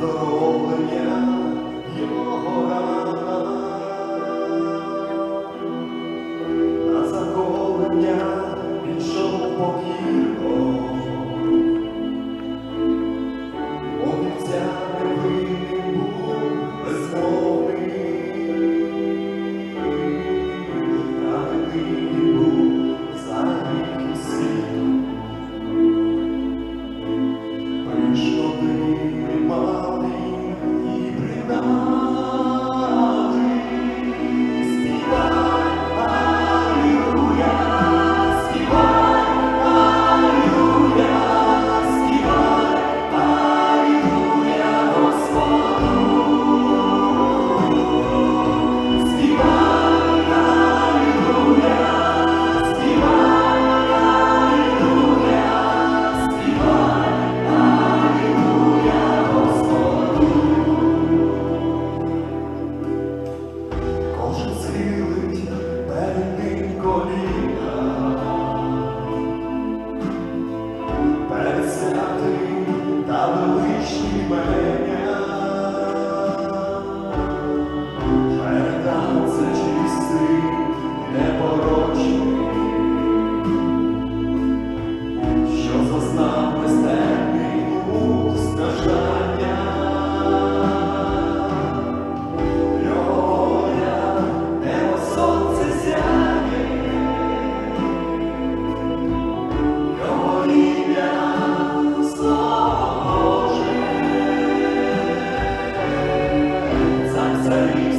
виздоровлення його ран, 나누는 presence.